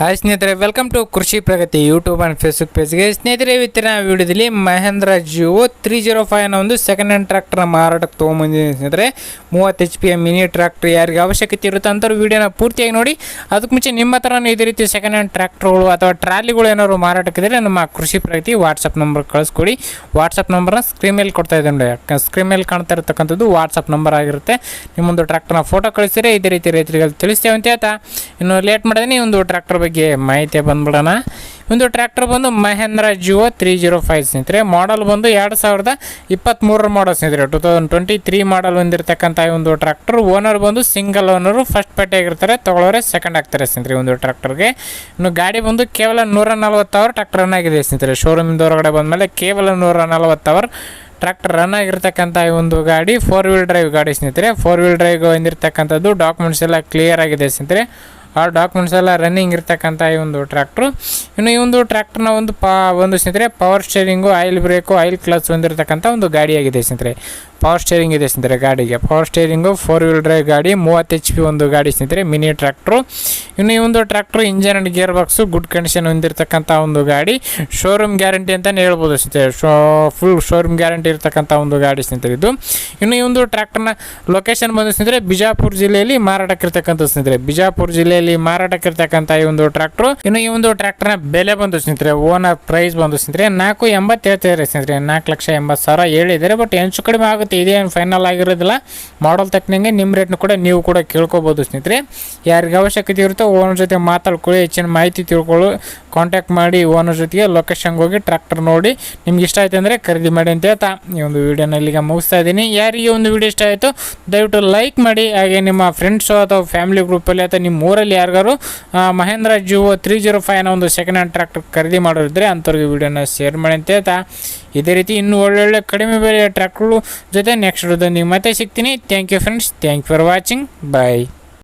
Hi ಸ್ನೇಹಿತರೆ welcome to Krishi Pragati YouTube and Facebook ಪೇಜ್ಗೆ ಸ್ನೇಹಿತರೆ, ಇವತ್ತಿನ ವಿಡಿಯೋದಲ್ಲಿ Mahindra Jivo three zero five ಅನ್ನೋ ಒಂದು ಸೆಕೆಂಡ್ ಹ್ಯಾಂಡ್ ಟ್ರ್ಯಾಕ್ಟರ್ನ ಮಾರಾಟಕ್ಕೆ ತೊಗೊಂಬಂದಿದ್ದೀನಿ ಸ್ನೇಹಿತರೆ. ಮೂವತ್ತು H P a mini tractor ಯಾರಿಗೆ ಅವಶ್ಯಕತೆ ಇರುತ್ತೆ ಅಂಥವ್ರು ವಿಡಿಯೋನ ಪೂರ್ತಿಯಾಗಿ ನೋಡಿ. ಅದಕ್ಕೆ ಮುಂಚೆ ನಿಮ್ಮ ಹತ್ರನೂ ಇದೇ ರೀತಿ ಸೆಕೆಂಡ್ ಹ್ಯಾಂಡ್ ಟ್ರ್ಯಾಕ್ಟರ್ಗಳು ಅಥವಾ ಟ್ರಾಲಿಗಳು ಏನಾದ್ರು ಮಾರಾಟಕ್ಕಿದ್ರೆ ನಮ್ಮ ಕೃಷಿ ಪ್ರಗತಿ ವಾಟ್ಸಪ್ ನಂಬರ್ ಕಳಿಸ್ಕೊಡಿ. ವಾಟ್ಸಪ್ ನಂಬರ್ನ ಸ್ಕ್ರೀನ್ ಮೇಲೆ ಕೊಡ್ತಾ ಇದ್ದೀನಿ ನೋಡಿ. ಸ್ಕ್ರೀನ್ ಮೇಲೆ ಕಾಣ್ತಾ ಇರತಕ್ಕಂಥದ್ದು ವಾಟ್ಸಪ್ ನಂಬರ್ ಆಗಿರುತ್ತೆ. ನಿಮ್ಮೊಂದು ಟ್ರ್ಯಾಕ್ಟರ್ನ ಫೋಟೋ ಕಳಿಸಿದ್ರೆ ಇದೇ ರೀತಿ ರೈತರಿಗೆ ತಿಳಿಸ್ತೇವೆ ಅಂತ ಹೇಳ್ತಾ. ಇನ್ನು ಲೇಟ್ ಮಾಡಿದ್ರೆ ಒಂದು ಟ್ರ್ಯಾಕ್ಟರ್ ಮಾಹಿತಿ ಬಂದ್ಬಿಡೋಣ. ಒಂದು ಟ್ರ್ಯಾಕ್ಟರ್ ಬಂದು Mahindra Jivo three zero five ಸ್ನೇಹಿತರೆ ಮಾಡಲ್ ಬಂದು ಎರಡು ಸಾವಿರದ ಇಪ್ಪತ್ತ್ಮೂರರ ಮಾಡಲ್ ಸ್ನೇಹಿತರೆ. Two thousand twenty three model ಹೊಂದಿರತಕ್ಕಂಥ ಈ ಒಂದು ಟ್ರ್ಯಾಕ್ಟರ್ ಓನರ್ ಬಂದು ಸಿಂಗಲ್ ಓನರು ಫಸ್ಟ್ ಪಟ್ಟೆ ಆಗಿರ್ತಾರೆ ತೊಗೊಳೋರೆ ಸೆಕೆಂಡ್ ಆಗ್ತಾರೆ ಸ್ನೇಹಿತರೆ ಒಂದು ಟ್ರ್ಯಾಕ್ಟರ್ಗೆ ಇನ್ನು ಗಾಡಿ ಬಂದು ಕೇವಲ ನೂರ ನಲ್ವತ್ತು ಅವರ್ ಟ್ರ್ಯಾಕ್ಟರ್ ರನ್ ಆಗಿದೆ ಸ್ನೇಹಿತರೆ. ಶೋರೂಮಿಂದ ಹೊರಗಡೆ ಬಂದಮೇಲೆ ಕೇವಲ ನೂರ ನಲ್ವತ್ತು ಅವರ್ ಟ್ರ್ಯಾಕ್ಟರ್ ರನ್ ಆಗಿರ್ತಕ್ಕಂಥ ಈ ಒಂದು ಗಾಡಿ ಫೋರ್ ವೀಲ್ ಡ್ರೈವ್ ಗಾಡಿ ಸ್ನೇಹಿತರೆ. ಫೋರ್ ವೀಲ್ ಡ್ರೈವ್ ಹೊಂದಿರತಕ್ಕಂಥದ್ದು ಡಾಕ್ಯುಮೆಂಟ್ಸ್ ಎಲ್ಲ ಕ್ಲಿಯರ್ ಆಗಿದೆ ಸ್ನೇಹಿತರೆ. ಆ ಡಾಕ್ಯುಮೆಂಟ್ಸ್ ಎಲ್ಲ ರನ್ನಿಂಗ್ ಇರ್ತಕ್ಕಂಥ ಈ ಒಂದು ಟ್ರ್ಯಾಕ್ಟ್ರು ಇನ್ನು ಈ ಒಂದು ಟ್ರ್ಯಾಕ್ಟರ್ನ ಒಂದು ಪಾ, ಒಂದು ಸ್ನೇಹಿತರೆ power steering oil brake oil clutch ಹೊಂದಿರತಕ್ಕಂಥ ಒಂದು ಗಾಡಿಯಾಗಿದೆ ಸ್ನೇಹಿತರೆ. ಪವರ್ ಸ್ಟೇರಿಂಗ್ ಇದೆ ಸ್ನೇಹಿತರೆ ಗಾಡಿಗೆ. Power steering four wheel drive ಗಾಡಿ, ಮೂವತ್ತು ಎಚ್ ಪಿ ಒಂದು ಗಾಡಿ ಸ್ನೇಹಿತರೆ ಮಿನಿ ಟ್ರ್ಯಾಕ್ಟ್ರು ಇನ್ನು ಈ ಒಂದು tractor engine and gear box good condition ಹೊಂದಿರತಕ್ಕಂಥ ಒಂದು ಗಾಡಿ. ಶೋರೂಮ್ ಗ್ಯಾರಂಟಿ ಅಂತಲೇ ಹೇಳ್ಬೋದು ಸ್ನೇಹಿತರೆ. ಶೋ ಫುಲ್ ಶೋರೂಮ್ ಗ್ಯಾರಂಟಿ ಇರತಕ್ಕಂಥ ಒಂದು ಗಾಡಿ ಸ್ನೇಹಿತರೆ ಇದು. ಇನ್ನು ಈ ಒಂದು ಟ್ರ್ಯಾಕ್ಟರ್ನ ಲೊಕೇಶನ್ ಬಂದು ಸ್ನೇಹಿತರೆ, ಬಿಜಾಪುರ ಜಿಲ್ಲೆಯಲ್ಲಿ ಮಾರಾಟಕ್ಕಿರ್ತಕ್ಕಂಥ ಸ್ನೇಹಿತರೆ. ಬಿಜಾಪುರ ಜಿಲ್ಲೆಯಲ್ಲಿ ಮಾರಾಟಕ್ಕಿರ್ತಕ್ಕಂಥ ಈ ಒಂದು ಟ್ರ್ಯಾಕ್ಟ್ರು ಇನ್ನು ಈ ಒಂದು ಟ್ರ್ಯಾಕ್ಟರ್ನ ಬೆಲೆ ಬಂದು ಸ್ನೇಹಿತರೆ ಓನರ್ ಪ್ರೈಸ್ ಬಂದು ಸ್ನೇಹಿತರೆ, ನಾಲ್ಕು ಎಂಬತ್ತು ಸ್ನೇಹಿತರೆ, ನಾಲ್ಕು ಲಕ್ಷ ಎಂಬತ್ತು ಸಾವಿರ ಹೇಳಿದ್ದಾರೆ. ಬಟ್ ಹೆಚ್ಚು ಕಡಿಮೆ ಆಗುತ್ತೆ ಇದೇನು ಫೈನಲ್ ಆಗಿರೋದಿಲ್ಲ? ಮಾಡಲ್ ತಕ್ಕನಂಗೆ ನಿಮ್ಮ ರೇಟ್ನ ಕೂಡ ನೀವು ಕೂಡ ಕೇಳ್ಕೊಬೋದು ಸ್ನೇಹಿತರೆ. ಯಾರಿಗೆ ಅವಶ್ಯಕತೆ ಇರುತ್ತೋ ಓನರ್ ಜೊತೆ ಮಾತಾಡ್ಕೊಳ್ಳಿ, ಹೆಚ್ಚಿನ ಮಾಹಿತಿ ತಿಳ್ಕೊಳ್ಳಿ. ಕಾಂಟ್ಯಾಕ್ಟ್ ಮಾಡಿ ಓನರ್ ಜೊತೆಗೆ ಲೊಕೇಶನ್ಗೆ ಹೋಗಿ ಟ್ರ್ಯಾಕ್ಟರ್ ನೋಡಿ ನಿಮ್ಗೆ ಇಷ್ಟ ಆಯ್ತು ಅಂದರೆ ಖರೀದಿ ಮಾಡಿ ಅಂತ ಹೇಳ್ತಾ ಈ ಒಂದು ವೀಡಿಯೋನ ಇಲ್ಲಿಗೆ ಮುಗಿಸ್ತಾ ಇದ್ದೀನಿ. ಯಾರಿಗೆ ಒಂದು ವಿಡಿಯೋ ಇಷ್ಟ ಆಯಿತು, ದಯವಿಟ್ಟು ಲೈಕ್ ಮಾಡಿ. ಹಾಗೆ ನಿಮ್ಮ ಫ್ರೆಂಡ್ಸು ಅಥವಾ ಫ್ಯಾಮಿಲಿ ಗ್ರೂಪಲ್ಲಿ ಅಥವಾ ನಿಮ್ಮ ಊರಲ್ಲಿ ಯಾರಿಗಾರು Mahindra Jivo three zero five ಅನ್ನೋ ಒಂದು ಸೆಕೆಂಡ್ ಹ್ಯಾಂಡ್ ಟ್ರ್ಯಾಕ್ಟರ್ ಖರೀದಿ ಮಾಡೋರಿದ್ರೆ ಅಂಥವ್ರಿಗೆ ವಿಡಿಯೋನ ಶೇರ್ ಮಾಡಿ ಅಂತ ಹೇಳ್ತಾ. ಇದೇ ರೀತಿ ಇನ್ನೂ ಒಳ್ಳೊಳ್ಳೆ ಕಡಿಮೆ ಬೆಲೆಯ ಟ್ರ್ಯಾಕ್ಟ್ರು ಜೊತೆ ನೆಕ್ಸ್ಟ್ ನೀವು ಮತ್ತೆ ಸಿಗ್ತೀನಿ. Thank you friends thank you for watching bye